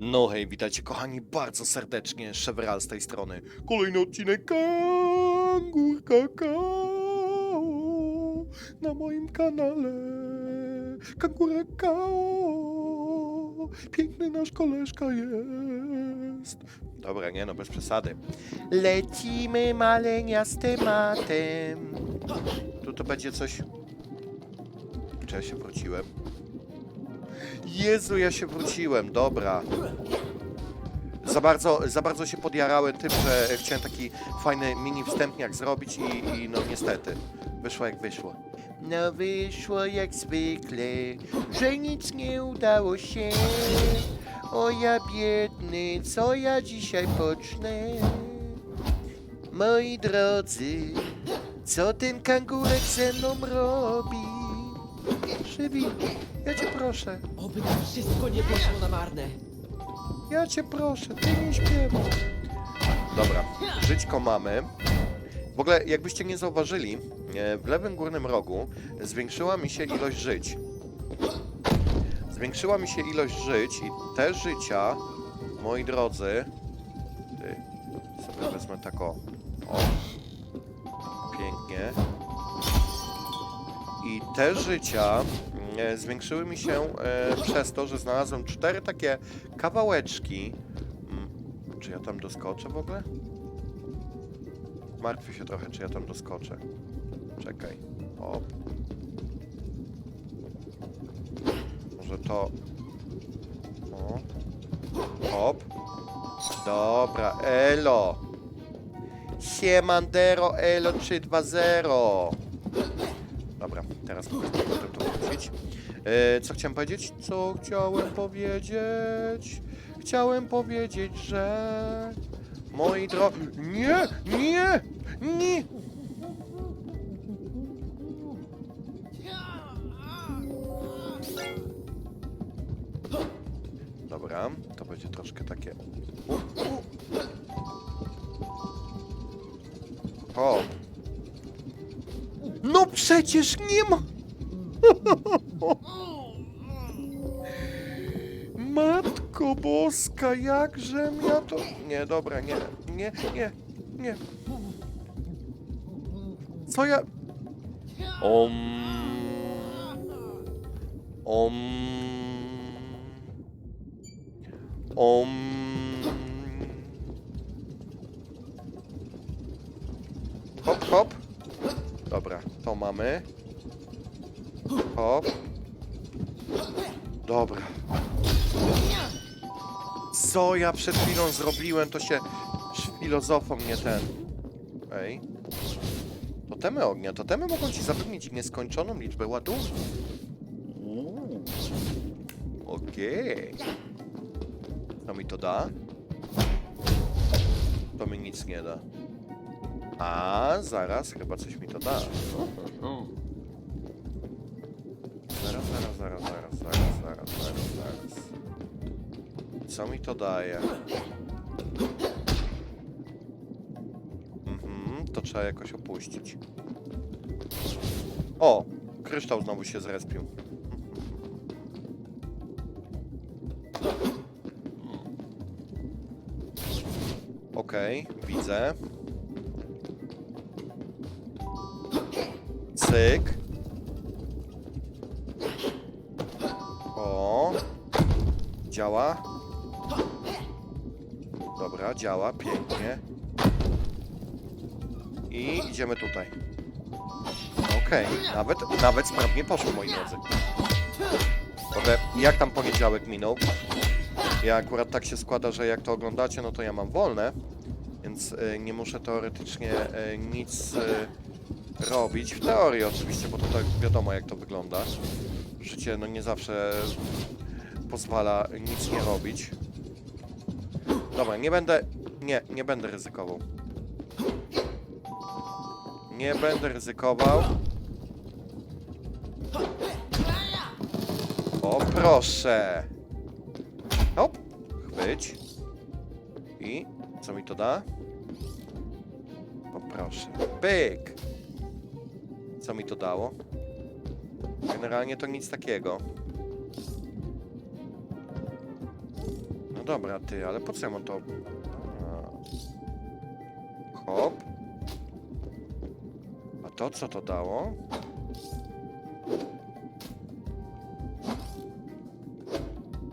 No hej, witajcie kochani bardzo serdecznie, Cheveral z tej strony. Kolejny odcinek Kangur Kakao na moim kanale. Kangur Kakao, piękny nasz koleżka jest. Dobra, nie no, bez przesady. Lecimy malenia z tematem. Tu to będzie coś... Czy ja się wróciłem? Jezu, ja się wróciłem, dobra. Za bardzo, za bardzo się podjarałem tym, że chciałem taki fajny mini wstępniak zrobić i, i no niestety, wyszło jak wyszło. No wyszło jak zwykle, że nic nie udało się. O ja biedny, co ja dzisiaj pocznę? Moi drodzy, co ten kangurek ze mną robi? Szybi, ja cię proszę, Oby to wszystko nie poszło na marne. ja cię proszę, ty nie śpiewaj. Dobra, żyćko mamy. W ogóle, jakbyście nie zauważyli, e, w lewym górnym rogu zwiększyła mi się ilość żyć. Zwiększyła mi się ilość żyć i te życia, moi drodzy, ty, sobie wezmę tak o, o, pięknie. I te życia e, zwiększyły mi się e, przez to, że znalazłem cztery takie kawałeczki. Mm, Czy ja tam doskoczę w ogóle? Martwię się trochę, czy ja tam doskoczę. Czekaj. Hop. Może to... O. Hop. Dobra, elo. Siemandero elo 320. Dobra, teraz to wrócić. E, co chciałem powiedzieć? Co chciałem powiedzieć? Chciałem powiedzieć, że... Moi drodzy... Nie! Nie! Nie! Dobra, to będzie troszkę takie... przecież nie ma... Matko boska, jakżem ja to... Nie, dobra, nie, nie, nie, nie. Co ja... Om... Om... Om... mamy. Hop. Dobra. Co ja przed chwilą zrobiłem, to się filozofą nie ten. Ej. Totemy ognia. Totemy mogą ci zapewnić nieskończoną liczbę ładunków. Okej. To mi to da? To mi nic nie da. A, zaraz, chyba coś mi to da. Zaraz, zaraz, zaraz, zaraz, zaraz, zaraz, zaraz, zaraz. Co mi to daje? Mhm, to trzeba jakoś opuścić. O! Kryształ znowu się zrespił. Okej, widzę. Cyk. O. Działa. Dobra, działa, pięknie. I idziemy tutaj. Okej, nawet, nawet sprawnie poszło, moi drodzy. Dobra, jak tam poniedziałek minął? Ja akurat tak się składa, że jak to oglądacie, no to ja mam wolne, więc e, nie muszę teoretycznie e, nic e, robić. W teorii oczywiście, bo to tak wiadomo jak to wygląda. Życie no nie zawsze pozwala nic nie robić. Dobra, nie będę... Nie, nie będę ryzykował. Nie będę ryzykował. O, proszę. Hop, chwyć. I co mi to da? Poproszę. Pyk. Co mi to dało? Generalnie to nic takiego. No dobra, ty, ale po co mam to... Hop. A to co to dało?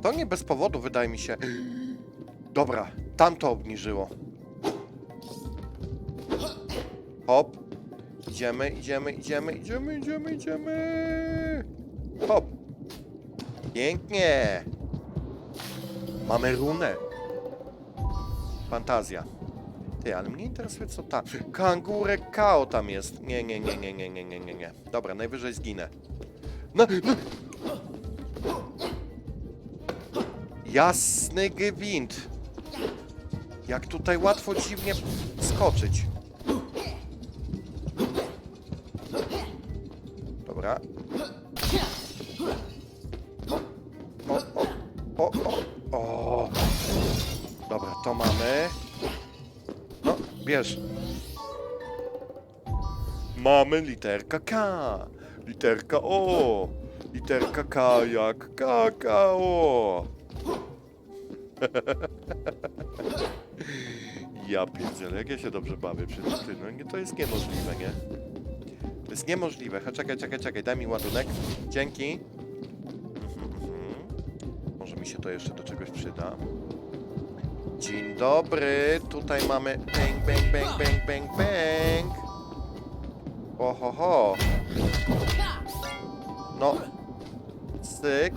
To nie bez powodu, wydaje mi się. Dobra, tam to obniżyło. Hop. Idziemy, idziemy, idziemy, idziemy, idziemy, idziemy. Hop. Pięknie. Mamy runę. Fantazja. Ty, ale mnie interesuje co tam. Kangurek Kao tam jest. Nie, nie, nie, nie, nie, nie, nie, nie, nie. Dobra, najwyżej zginę. No, no. Jasny gwint. Jak tutaj łatwo dziwnie skoczyć. Dobra. O, o, o, o, o. Dobra, to mamy. No, bierz. Mamy literka K. Literka O. Literka K jak kakao. Ja pierdzielę, jak ja się dobrze bawię przy tym. ty, No, nie, to jest niemożliwe, nie? To jest niemożliwe. Ha, czekaj, czekaj, czekaj, daj mi ładunek. Dzięki. Mhm. Może mi się to jeszcze do czegoś przyda. Dzień dobry, tutaj mamy bang, bang, bang, bang, bang, bang. Oho, ho. No. Syk.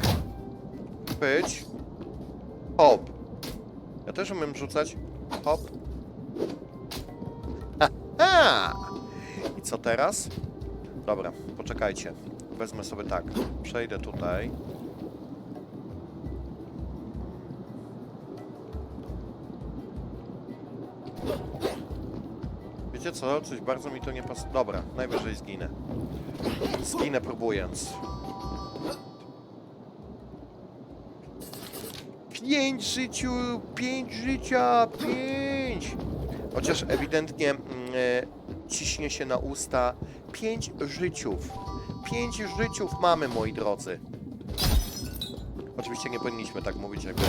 Pyć. Hop. Ja też umiem rzucać. Hop. Ha! I co teraz? Dobra, poczekajcie. Wezmę sobie tak. Przejdę tutaj. Wiecie co? Coś bardzo mi to nie pasuje. Dobra, najwyżej zginę. Zginę próbując. Pięć życiu, pięć życia, pięć! Chociaż ewidentnie mm, e, ciśnie się na usta pięć życiów. Pięć życiów mamy, moi drodzy. Oczywiście nie powinniśmy tak mówić, jakby,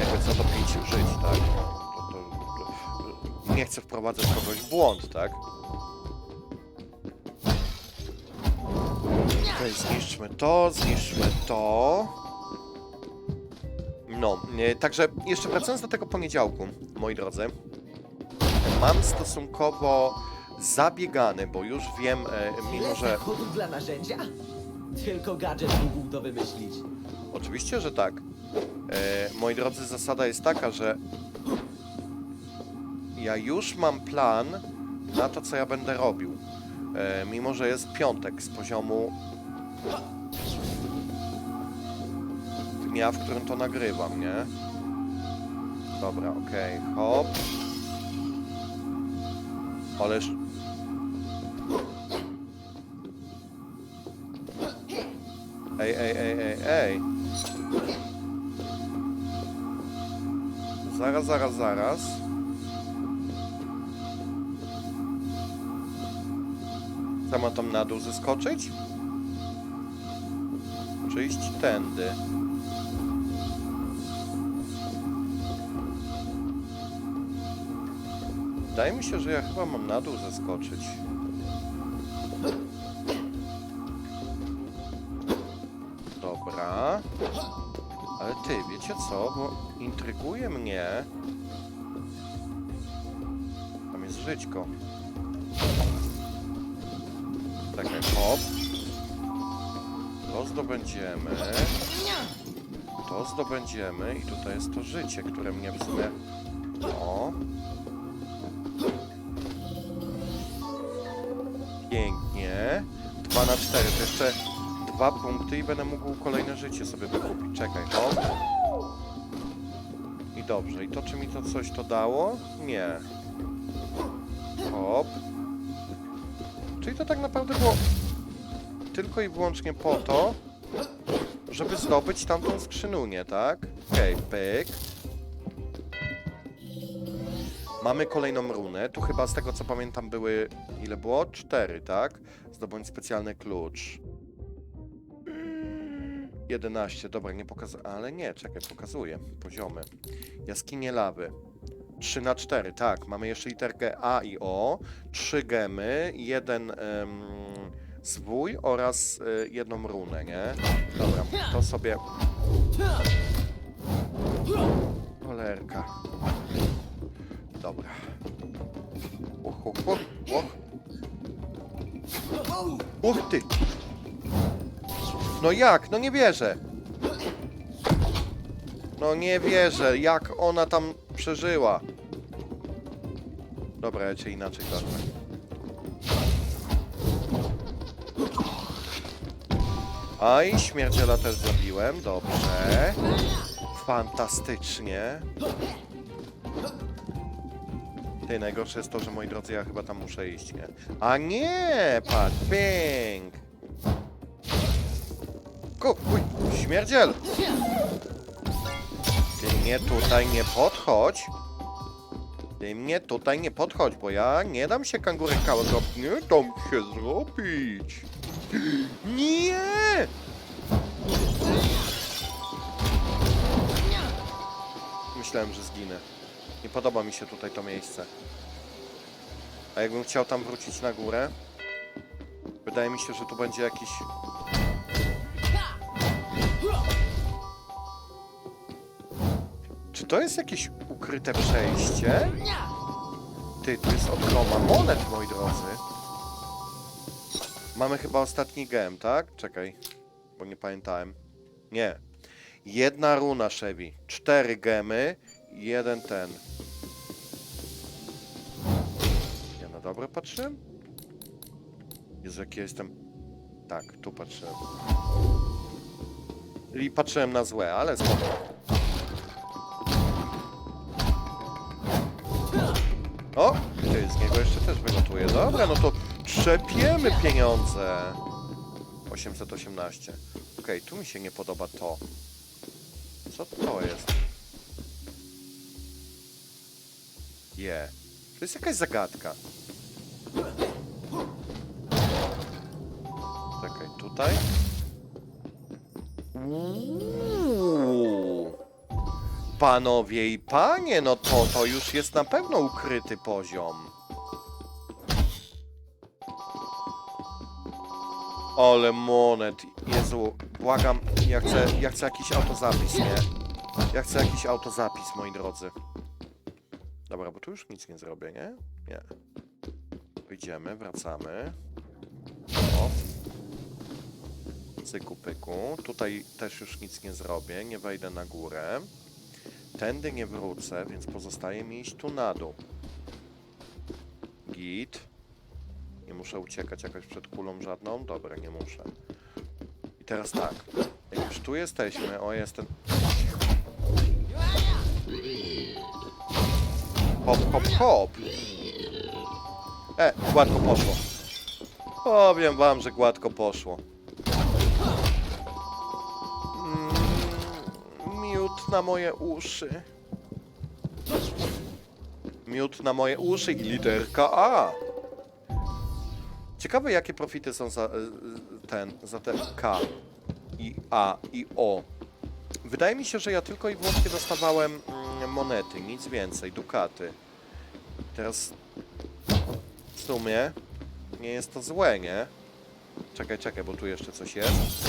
jakby co to pięć żyć, tak? To, to, to, nie chcę wprowadzać kogoś w błąd, tak? Okej, zniszczmy to, zniszczmy to. No, e, także jeszcze wracając do tego poniedziałku, moi drodzy. Mam stosunkowo zabiegany, bo już wiem, e, mimo że... zachodów dla narzędzia? Tylko gadżet mógł to wymyślić. Oczywiście, że tak. E, moi drodzy, zasada jest taka, że ja już mam plan na to, co ja będę robił. E, mimo, że jest piątek z poziomu dnia, w którym to nagrywam, nie? Dobra, okej, hop. Ależ... Ej, ej, ej, ej, ej. Zaraz, zaraz, zaraz. Co ma tam na dół zeskoczyć? Czy iść tędy? Wydaje mi się, że ja chyba mam na dół zeskoczyć. Dobra. Ale ty, wiecie co? Bo intryguje mnie... Tam jest żyćko. Tak hop. To zdobędziemy. To zdobędziemy i tutaj jest to życie, które mnie w sumie... O. Pięknie. 2 na 4, to jeszcze dwa punkty i będę mógł kolejne życie sobie wykupić. Czekaj, hop. I dobrze, i to czy mi to coś to dało? Nie. Hop. Czyli to tak naprawdę było tylko i wyłącznie po to, żeby zdobyć tamtą skrzynunię, tak? Okej, okay, pyk. Mamy kolejną runę. Tu chyba z tego co pamiętam były... Ile było? Cztery, tak? Zdobądź specjalny klucz. 11, dobra, nie pokazuje, ale nie, czekaj, pokazuje poziomy. Jaskinie lawy. 3 na 4, tak, mamy jeszcze literkę A i O, 3 gemy, jeden em, zwój oraz y, jedną runę, nie? Dobra, to sobie... Cholerka. Dobra. Och, och, och, och. Uch ty! No jak? No nie wierzę! No nie wierzę, jak ona tam przeżyła. Dobra, ja cię inaczej zacznę. Aj, śmierdziela też zabiłem, dobrze. Fantastycznie. Ty, najgorsze jest to, że moi drodzy, ja chyba tam muszę iść, nie? A nie! Patrz, ping! Ku, uj, śmierdziel! Ty mnie tutaj nie podchodź! Ty mnie tutaj nie podchodź, bo ja nie dam się zrobić. Nie dam się zrobić! Nie! Myślałem, że zginę. Nie podoba mi się tutaj to miejsce. A jakbym chciał tam wrócić na górę? Wydaje mi się, że tu będzie jakiś... Czy to jest jakieś ukryte przejście? Ty, tu jest ogroma monet, moi drodzy. Mamy chyba ostatni gem, tak? Czekaj, bo nie pamiętałem. Nie. Jedna runa, Chevy. Cztery gemy, jeden ten. Ja na dobre patrzyłem? Jezu, jak ja jestem... Tak, tu patrzyłem. I patrzyłem na złe, ale spoko. O! Ty, z niego jeszcze też wylatuje. Dobra, no to trzepiemy pieniądze. 818. Okej, tu mi się nie podoba to. Co to jest? Je. To jest jakaś zagadka. Czekaj, tutaj? Panowie i panie, no to to już jest na pewno ukryty poziom. Ale monet, Jezu, błagam, ja chcę, ja chcę jakiś autozapis, nie? Ja chcę jakiś autozapis, moi drodzy. Dobra, bo tu już nic nie zrobię, nie? Nie. Wyjdziemy, wracamy. O. Cyku pyku. Tutaj też już nic nie zrobię, nie wejdę na górę. Tędy nie wrócę, więc pozostaje mi iść tu na dół. Git. Nie muszę uciekać jakoś przed kulą żadną? Dobra, nie muszę. I teraz tak. Jak już tu jesteśmy, o jestem... Hop, hop, hop! E, gładko poszło. Powiem wam, że gładko poszło. Mm, Miód na moje uszy. Miód na moje uszy i literka A. Ciekawe, jakie profity są za y, ten, za te K i A i O. Wydaje mi się, że ja tylko i wyłącznie dostawałem monety, nic więcej, dukaty. Teraz w sumie nie jest to złe, nie? Czekaj, czekaj, bo tu jeszcze coś jest.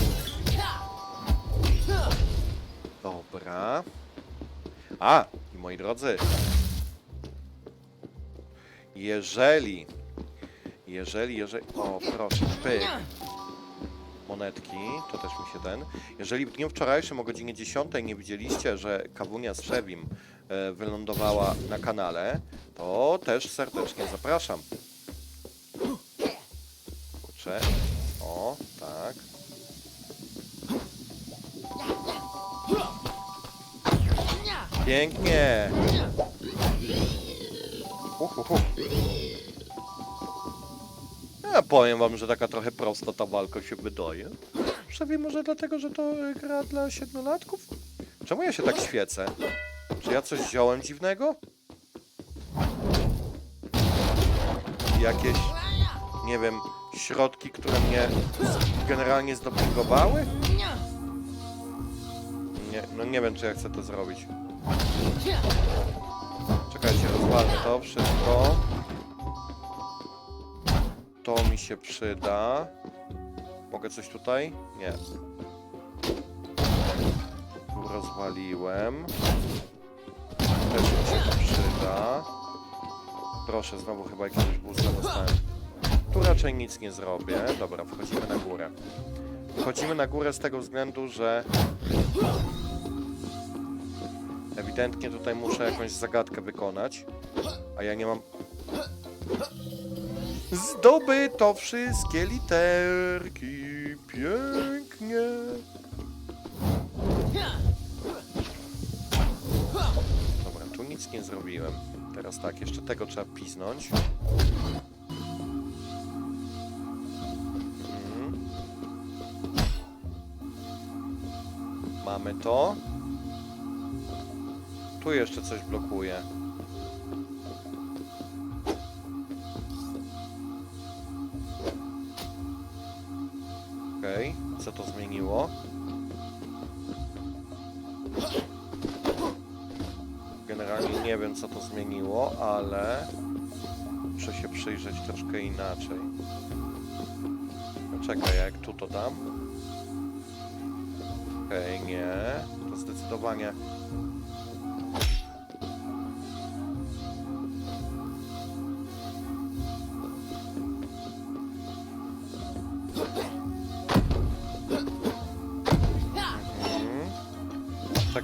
Dobra. A, i moi drodzy, jeżeli, jeżeli, jeżeli, o proszę, pyk, monetki, to też mi się ten. Jeżeli w dniu wczorajszym o godzinie 10 nie widzieliście, że kawunia z Szewim e, wylądowała na kanale, to też serdecznie zapraszam. Kurczę, o, tak. Pięknie! Uhuhu. Ja powiem wam, że taka trochę prosta ta walka się wydaje. Przynajmniej może dlatego, że to y, gra dla siedmiolatków? Czemu ja się tak świecę? Czy ja coś wziąłem dziwnego? Jakieś, nie wiem, środki, które mnie generalnie zdopingowały? No nie wiem, czy ja chcę to zrobić. Czekajcie, rozwalmy to wszystko. To mi się przyda. Mogę coś tutaj? Nie. Tu rozwaliłem. Też mi się przyda. Proszę, znowu chyba jakiegoś boosta dostałem. Tu raczej nic nie zrobię. Dobra, wchodzimy na górę. Wchodzimy na górę z tego względu, że ewidentnie tutaj muszę jakąś zagadkę wykonać, a ja nie mam... Zdobyto wszystkie literki, pięknie. Dobra, tu nic nie zrobiłem. Teraz tak, jeszcze tego trzeba piznąć. Mhm. Mamy to. Tu jeszcze coś blokuje. Okej, co to zmieniło? Generalnie nie wiem co to zmieniło, ale muszę się przyjrzeć troszkę inaczej. Czekaj, jak tu to dam? Okej, nie. To zdecydowanie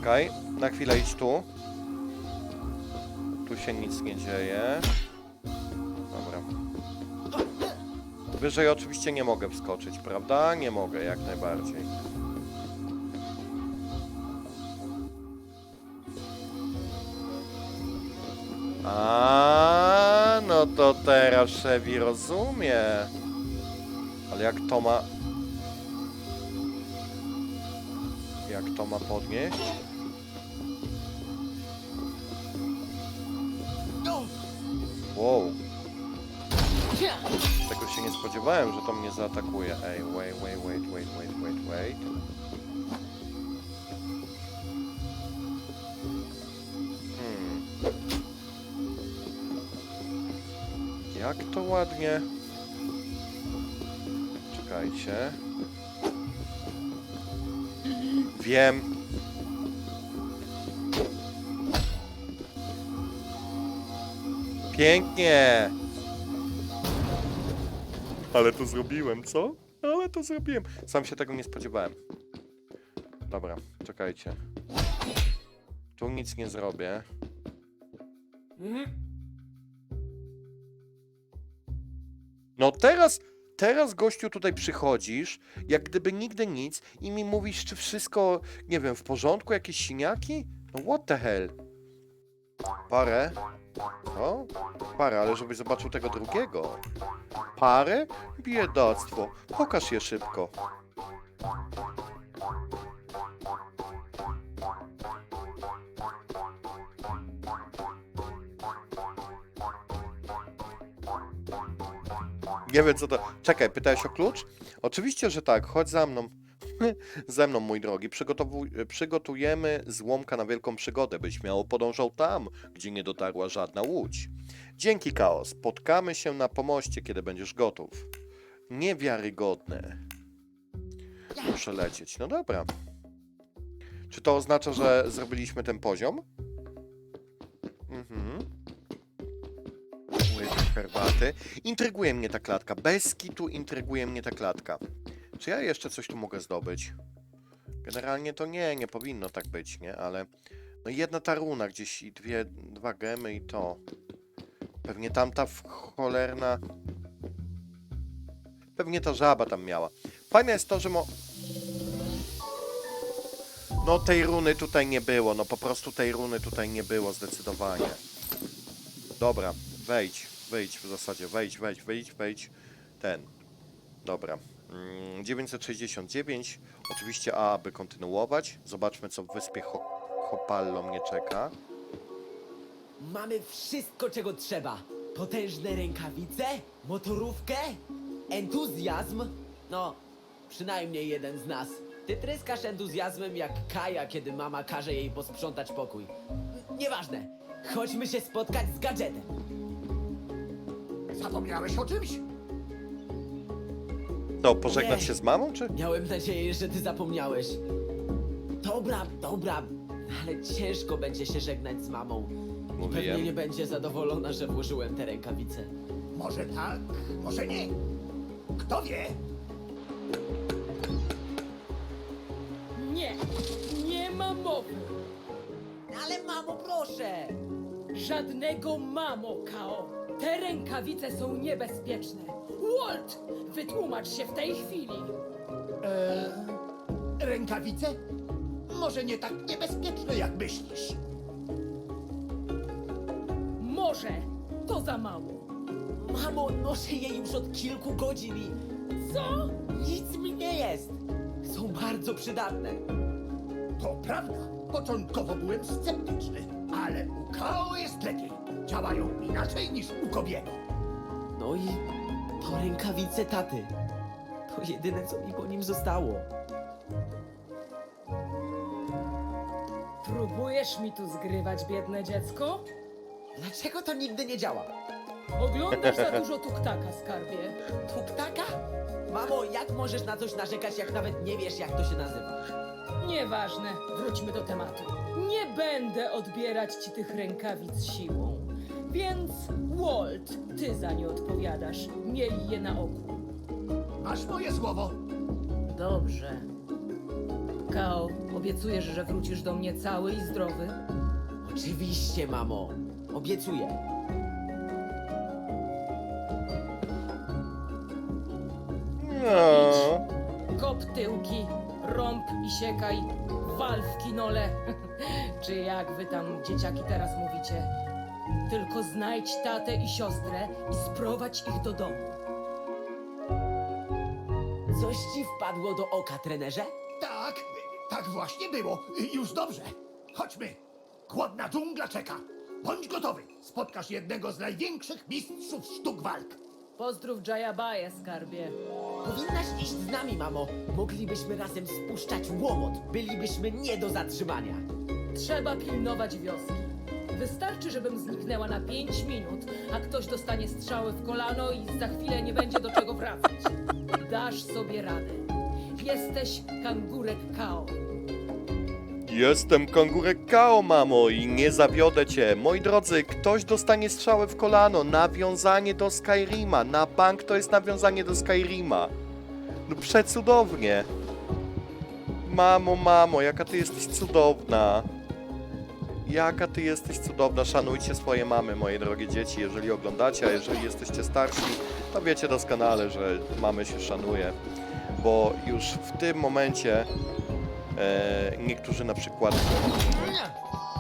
Czekaj, na chwilę idź tu. Tu się nic nie dzieje. Dobra. Wyżej oczywiście nie mogę wskoczyć, prawda? Nie mogę, jak najbardziej. A, no to teraz Chevy rozumie. Ale jak to ma... Jak to ma podnieść? Spodziewałem, że to mnie zaatakuje. Ej, wait, wait, wait, wait, wait, wait, wait. Hmm. Jak to ładnie. Czekajcie. Wiem. Pięknie. Ale to zrobiłem, co? Ale to zrobiłem. Sam się tego nie spodziewałem. Dobra, czekajcie. Tu nic nie zrobię. No teraz, teraz gościu tutaj przychodzisz, jak gdyby nigdy nic i mi mówisz, czy wszystko, nie wiem, w porządku, jakieś siniaki? No what the hell? Parę? O, parę, ale żebyś zobaczył tego drugiego. Parę? Biedactwo. Pokaż je szybko. Nie wiem co to... Czekaj, pytałeś o klucz? Oczywiście, że tak. Chodź za mną. Ze mną, mój drogi. Przygotujemy złomka na wielką przygodę, byś śmiało podążał tam, gdzie nie dotarła żadna łódź. Dzięki, Chaos. Spotkamy się na pomoście, kiedy będziesz gotów. Niewiarygodne. Muszę lecieć. No dobra. Czy to oznacza, że zrobiliśmy ten poziom? Mhm. Herbaty. Intryguje mnie ta klatka. Bez kitu intryguje mnie ta klatka. Czy ja jeszcze coś tu mogę zdobyć? Generalnie to nie, nie powinno tak być, nie? Ale no jedna ta runa gdzieś i dwie, dwa gemy i to. Pewnie tamta cholerna... Pewnie ta żaba tam miała. Fajne jest to, że mo... No tej runy tutaj nie było, no po prostu tej runy tutaj nie było zdecydowanie. Dobra, wejdź, wyjdź w zasadzie, wejdź, wejdź, wejdź, wejdź. Ten. Dobra. Mm, 969. Oczywiście A, aby kontynuować. Zobaczmy, co w wyspie Ho Hopallo mnie czeka. Mamy wszystko, czego trzeba. Potężne rękawice, motorówkę, entuzjazm. No, przynajmniej jeden z nas. Ty tryskasz entuzjazmem jak Kaja, kiedy mama każe jej posprzątać pokój. N- Nieważne. Chodźmy się spotkać z gadżetem. Zapomniałeś o czymś? No, pożegnać się z mamą, czy? Miałem nadzieję, że ty zapomniałeś. Dobra, dobra, ale ciężko będzie się żegnać z mamą. I Mówiłem. pewnie nie będzie zadowolona, że włożyłem te rękawice. Może tak, może nie. Kto wie? Nie, nie ma mowy. Ale mamo, proszę! Żadnego mamo, Kao. Te rękawice są niebezpieczne. Walt, wytłumacz się w tej chwili. Rękawice? Może nie tak niebezpieczne, jak myślisz. Może to za mało. Mamo, noszę je już od kilku godzin i Co? nic mi nie jest. Są bardzo przydatne. To prawda. Początkowo byłem sceptyczny, ale u Kao jest lepiej. Działają inaczej niż u kobiety. No i to rękawice taty. To jedyne, co mi po nim zostało. Próbujesz mi tu zgrywać, biedne dziecko? Dlaczego to nigdy nie działa? Oglądasz za dużo tuktaka, skarbie. To ptaka? Mamo, jak możesz na coś narzekać, jak nawet nie wiesz, jak to się nazywa? Nieważne, wróćmy do tematu. Nie będę odbierać ci tych rękawic siłą. Więc, Walt, ty za nie odpowiadasz. Miej je na oku. Masz moje słowo. Dobrze. Kao, obiecujesz, że wrócisz do mnie cały i zdrowy? Oczywiście, mamo. Obiecuję. No. Kop tyłki, rąb i siekaj, wal w kinole. Czy jak wy tam dzieciaki teraz mówicie? Tylko znajdź tatę i siostrę i sprowadź ich do domu. Coś ci wpadło do oka, trenerze? Tak, tak właśnie było. Już dobrze. Chodźmy. Głodna dżungla czeka. Bądź gotowy. Spotkasz jednego z największych mistrzów sztuk walk. Pozdrów Jayabaye, skarbie. Powinnaś iść z nami, mamo. Moglibyśmy razem spuszczać łomot. Bylibyśmy nie do zatrzymania. Trzeba pilnować wioski. Wystarczy, żebym zniknęła na 5 minut, a ktoś dostanie strzały w kolano i za chwilę nie będzie do czego wracać. Dasz sobie radę. Jesteś kangurek Kao. Jestem kangurek Kao, mamo, i nie zawiodę cię. Moi drodzy, ktoś dostanie strzałę w kolano. Nawiązanie do Skyrima. Na bank to jest nawiązanie do Skyrima. No przecudownie. Mamo, mamo, jaka ty jesteś cudowna. Jaka ty jesteś cudowna. Szanujcie swoje mamy, moje drogie dzieci, jeżeli oglądacie, a jeżeli jesteście starsi, to wiecie doskonale, że mamy się szanuje. Bo już w tym momencie E, niektórzy na przykład,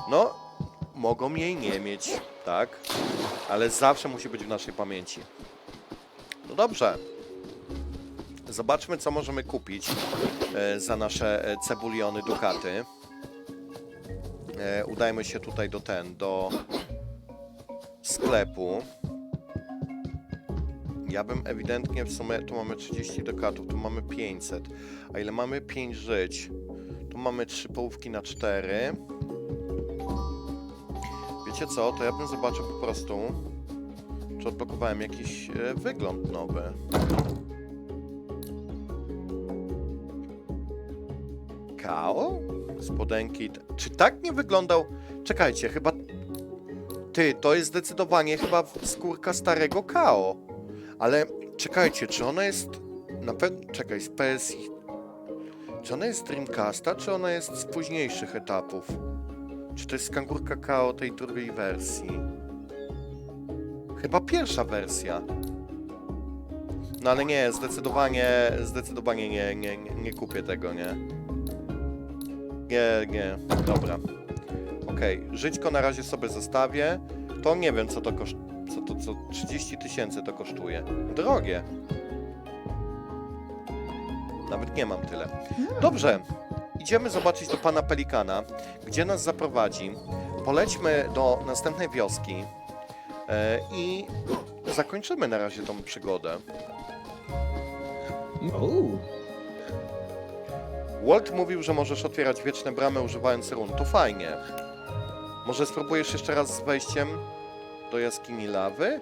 no, mogą jej nie mieć, tak? Ale zawsze musi być w naszej pamięci. No dobrze. Zobaczmy, co możemy kupić e, za nasze e, cebuliony dukaty. E, udajmy się tutaj do ten, do sklepu. Ja bym ewidentnie w sumie, tu mamy 30 dukatów, tu mamy 500. A ile mamy 5 żyć? Tu mamy 3 połówki na 4. Wiecie co? To ja bym zobaczył po prostu, czy odblokowałem jakiś e, wygląd nowy. Kao? Spodenki. Czy tak nie wyglądał? Czekajcie, chyba. Ty, to jest zdecydowanie chyba skórka starego Kao. Ale czekajcie, czy ona jest. Na pewno. Czekaj, z PSI. Czy ona jest z Dreamcasta, czy ona jest z późniejszych etapów? Czy to jest kangurka KO tej drugiej wersji? Chyba pierwsza wersja. No ale nie, zdecydowanie, zdecydowanie nie, nie, nie, nie kupię tego, nie. Nie, nie, dobra. Okej, żyćko na razie sobie zostawię. To nie wiem, co to kosztuje. Co to, co 30 tysięcy to kosztuje. Drogie. Nawet nie mam tyle. Dobrze, idziemy zobaczyć do pana Pelikana, gdzie nas zaprowadzi. Polećmy do następnej wioski e, i zakończymy na razie tą przygodę. Walt mówił, że możesz otwierać wieczne bramy używając run. To fajnie. Może spróbujesz jeszcze raz z wejściem do jaskini lawy?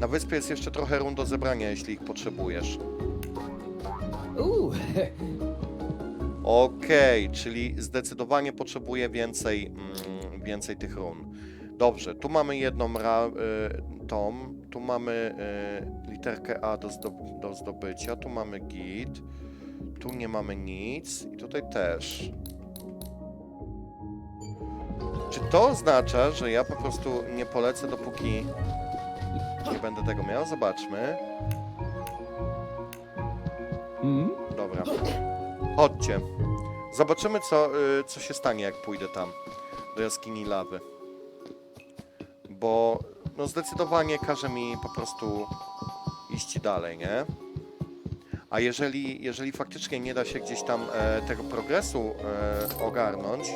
Na wyspie jest jeszcze trochę run do zebrania, jeśli ich potrzebujesz. Okej, czyli zdecydowanie potrzebuję więcej, mm, więcej tych run. Dobrze, tu mamy jedną ra, y, tą, tu mamy y, literkę A do, zdob- do zdobycia, tu mamy git, tu nie mamy nic i tutaj też. Czy to oznacza, że ja po prostu nie polecę dopóki nie będę tego miał? Zobaczmy. Dobra. Chodźcie. Zobaczymy, co, y, co się stanie, jak pójdę tam, do jaskini lawy. Bo, no zdecydowanie każe mi po prostu iść dalej, nie? A jeżeli, jeżeli faktycznie nie da się gdzieś tam e, tego progresu e, ogarnąć...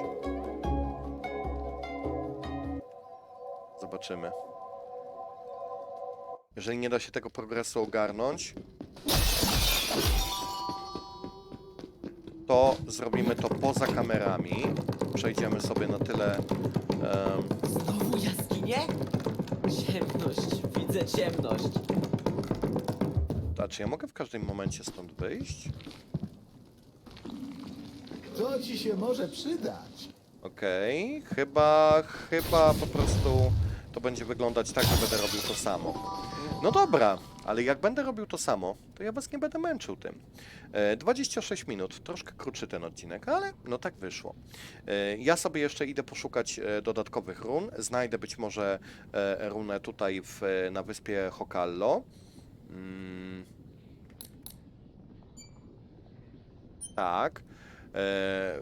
Zobaczymy. Jeżeli nie da się tego progresu ogarnąć, to zrobimy to poza kamerami. Przejdziemy sobie na tyle. em, znowu jaskinie? Ciemność, widzę ciemność. Czy ja mogę w każdym momencie stąd wyjść? To ci się może przydać. Okej, chyba, chyba po prostu to będzie wyglądać tak, że będę robił to samo. No dobra, ale jak będę robił to samo, to ja was nie będę męczył tym. E, 26 minut, troszkę krótszy ten odcinek, ale no tak wyszło. E, ja sobie jeszcze idę poszukać e, dodatkowych run. Znajdę być może e, runę tutaj w, na wyspie Hokallo. Mm. Tak. E,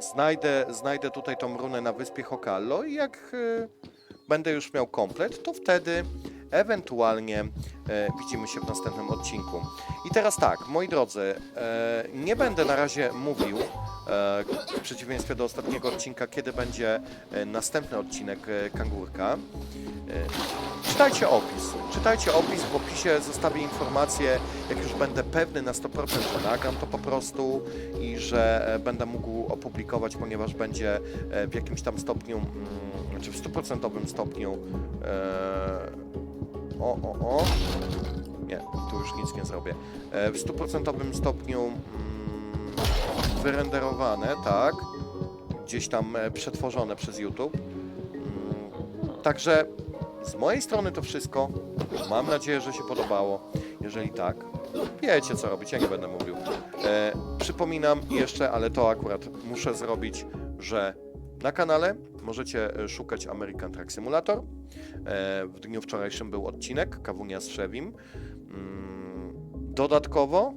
znajdę, znajdę tutaj tą runę na wyspie Hokallo i jak e, będę już miał komplet, to wtedy ewentualnie e, widzimy się w następnym odcinku. I teraz tak, moi drodzy, e, nie będę na razie mówił, e, w przeciwieństwie do ostatniego odcinka, kiedy będzie następny odcinek Kangurka. Czytajcie opis. Czytajcie opis, w opisie zostawię informacje, jak już będę pewny na 100%, że nagram to po prostu i że będę mógł opublikować, ponieważ będzie w jakimś tam stopniu, mm, znaczy w 100% stopniu o, o, o. Nie, tu już nic nie zrobię. E, w 100% stopniu mm, wyrenderowane, tak. Gdzieś tam e, przetworzone przez YouTube. Mm, Także z mojej strony to wszystko. Mam nadzieję, że się podobało. Jeżeli tak, wiecie co robić, ja nie będę mówił. E, przypominam jeszcze, ale to akurat muszę zrobić, że na kanale możecie e, szukać American Truck Simulator. E, w dniu wczorajszym był odcinek Kawunia z Szewim. Mm, Dodatkowo,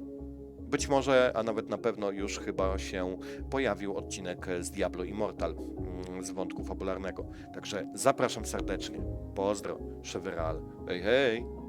być może, a nawet na pewno już chyba się pojawił odcinek z Diablo Immortal mm, z wątku fabularnego. Także zapraszam serdecznie. Pozdro, Szewyral. Hej, hej!